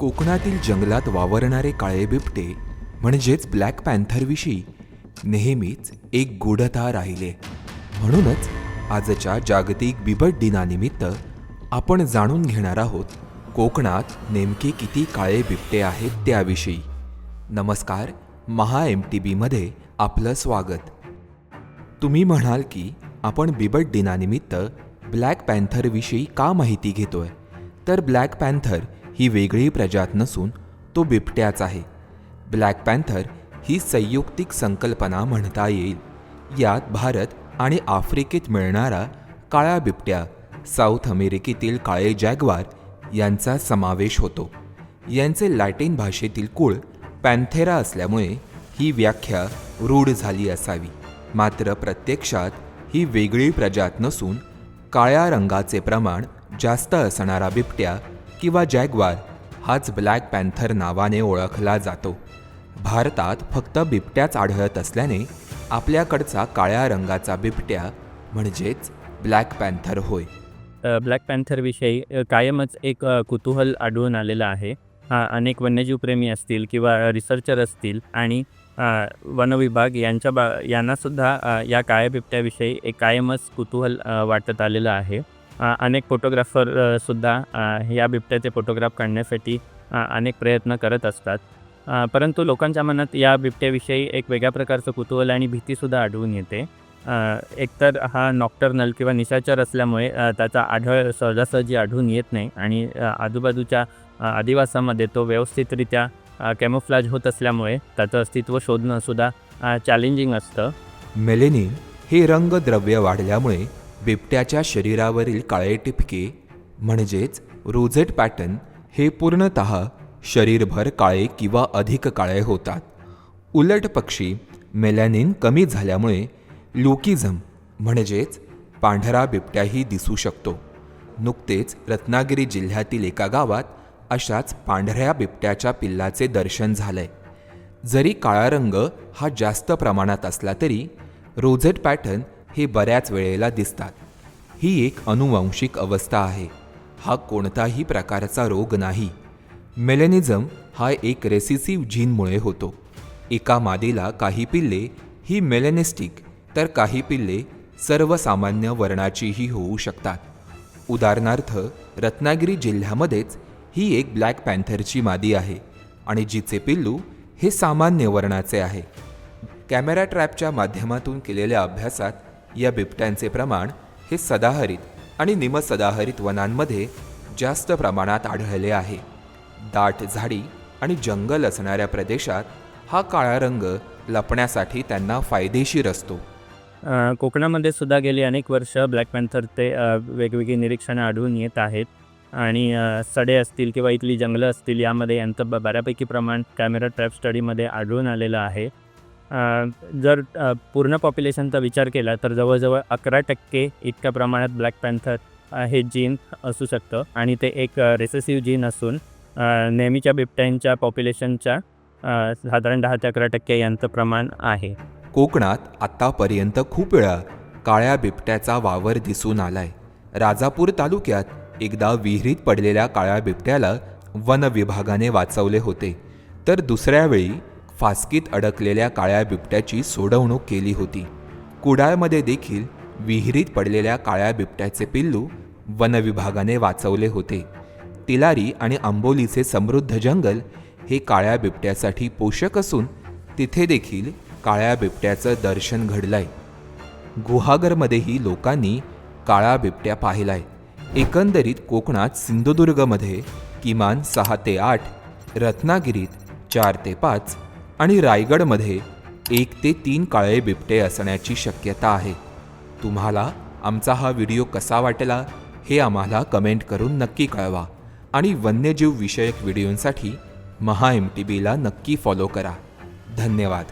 कोकणातील जंगलात वावरणारे काळे बिबटे म्हणजेच ब्लॅक पॅन्थरविषयी नेहमीच एक गूढता राहिले. म्हणूनच आजच्या जागतिक बिबट दिनानिमित्त आपण जाणून घेणार आहोत कोकणात नेमके किती काळे बिबटे आहेत त्याविषयी. नमस्कार महा एम टी बीमध्ये आपलं स्वागत. तुम्ही म्हणाल की आपण बिबट दिनानिमित्त ब्लॅक पॅन्थरविषयी का माहिती घेतोय? तर ब्लॅक पॅन्थर ही वेगळी प्रजात नसून तो बिबट्याच आहे. ब्लॅक पॅन्थर ही संयुक्तिक संकल्पना म्हणता येईल. यात भारत आणि आफ्रिकेत मिळणारा काळा बिबट्या साऊथ अमेरिकेतील काळे जॅग्वार यांचा समावेश होतो. यांचे लॅटिन भाषेतील कुळ पॅन्थेरा असल्यामुळे ही व्याख्या रूढ झाली असावी. मात्र प्रत्यक्षात ही वेगळी प्रजात नसून काळ्या रंगाचे प्रमाण जास्त असणारा बिबट्या किंवा जॅग्वार हाच ब्लॅक पॅन्थर नावाने ओळखला जातो. भारतात फक्त बिबट्याच आढळत असल्याने आपल्याकडचा काळ्या रंगाचा बिबट्या म्हणजेच ब्लॅक पॅन्थर होय. ब्लॅक पॅन्थरविषयी कायमच एक कुतूहल आढळून आलेलं आहे. हा अनेक वन्यजीवप्रेमी असतील किंवा रिसर्चर असतील आणि वनविभाग यांच्या बा यांनासुद्धा या काळ्या बिबट्याविषयी एक कायमच कुतूहल वाटत आलेलं आहे. अनेक फोटोग्राफरसुद्धा या बिबट्याचे फोटोग्राफ काढण्यासाठी अनेक प्रयत्न करत असतात. परंतु लोकांच्या मनात या बिबट्याविषयी एक वेगळ्या प्रकारचं कुतूहल आणि भीतीसुद्धा आढळून येते. एकतर हा नॉक्टर्नल किंवा निशाचर असल्यामुळे त्याचा आढळ सहजासहजी आढळून येत नाही आणि आजूबाजूच्या आदिवासामध्ये तो व्यवस्थितरित्या कॅमोफ्लाज होत असल्यामुळे त्याचं अस्तित्व शोधणंसुद्धा चॅलेंजिंग असतं. मेलेनिन हे रंगद्रव्य वाढल्यामुळे बिबट्याच्या शरीरावरील काळे टिपके म्हणजेच रोझेट पॅटर्न हे पूर्णतः शरीरभर काळे किंवा अधिक काळे होतात. उलट पक्षी मेलॅनिन कमी झाल्यामुळे लुकिझम म्हणजेच पांढरा बिबट्याही दिसू शकतो. नुकतेच रत्नागिरी जिल्ह्यातील एका गावात अशाच पांढऱ्या बिबट्याच्या पिल्लाचे दर्शन झालंय. जरी काळा रंग हा जास्त प्रमाणात असला तरी रोझेट पॅटर्न हे बऱ्याच वेळेला दिसतात. ही एक अनुवांशिक अवस्था आहे. हा कोणताही प्रकारचा रोग नाही. मेलेनिझम हा एक रेसिसिव्ह जीनमुळे होतो. एका मादीला काही पिल्ले ही मेलेनिस्टिक तर काही पिल्ले सर्वसामान्य वर्णाचीही होऊ शकतात. उदाहरणार्थ रत्नागिरी जिल्ह्यामध्येच ही एक ब्लॅक पॅन्थरची मादी आहे आणि जिचे पिल्लू हे सामान्य वर्णाचे आहे. कॅमेरा ट्रॅपच्या माध्यमातून केलेल्या अभ्यासात या बिबट्यांचे प्रमाण हे सदाहरित आणि निमसदाहरित वनांमध्ये जास्त प्रमाणात आढळले आहे. दाट झाडी आणि जंगल असणाऱ्या प्रदेशात हा काळा रंग लपण्यासाठी त्यांना फायदेशीर असतो. कोकणामध्ये सुद्धा गेली अनेक वर्ष ब्लॅक पॅन्थरचे वेगवेगळी निरीक्षणं आढळून येत आहेत. आणि सडे असतील किंवा इथली जंगलं असतील यामध्ये यांचं ब बऱ्यापैकी प्रमाण कॅमेरा ट्रॅप स्टडीमध्ये आढळून आलेलं आहे. जर पूर्ण पॉप्युलेशनचा विचार केला तर जवळजवळ अकरा टक्के इतक्या प्रमाणात ब्लॅक पॅन्थर हे जीन असू शकतं. आणि ते एक रेसेसिव्ह जीन असून नेहमीच्या बिबट्यांच्या पॉप्युलेशनच्या साधारण दहा ते अकरा टक्के यांचं प्रमाण आहे. कोकणात आत्तापर्यंत खूप वेळा काळ्या बिबट्याचा वावर दिसून आलाय. राजापूर तालुक्यात एकदा विहिरीत पडलेल्या काळ्या बिबट्याला वन विभागाने वाचवले होते. तर दुसऱ्या वेळी फासकीत अडकलेल्या काळ्या बिबट्याची सोडवणूक केली होती. कुडाळमध्ये देखील विहिरीत पडलेल्या काळ्या बिबट्याचे पिल्लू वनविभागाने वाचवले होते. तिलारी आणि आंबोलीचे समृद्ध जंगल हे काळ्या बिबट्यासाठी पोषक असून तिथे देखील काळ्या बिबट्याचं दर्शन घडलंय. गुहागरमध्येही लोकांनी काळा बिबट्या पाहिलाय. एकंदरीत कोकणात सिंधुदुर्गमध्ये किमान सहा ते आठ रत्नागिरीत चार ते पाच आणि रायगडमध्ये एक ते तीन काळे बिबटे असण्याची शक्यता आहे. तुम्हाला आमचा हा व्हिडिओ कसा वाटला हे आम्हाला कमेंट करून नक्की कळवा आणि वन्यजीव विषयक व्हिडिओंसाठी महा एम टी बीला नक्की फॉलो करा. धन्यवाद.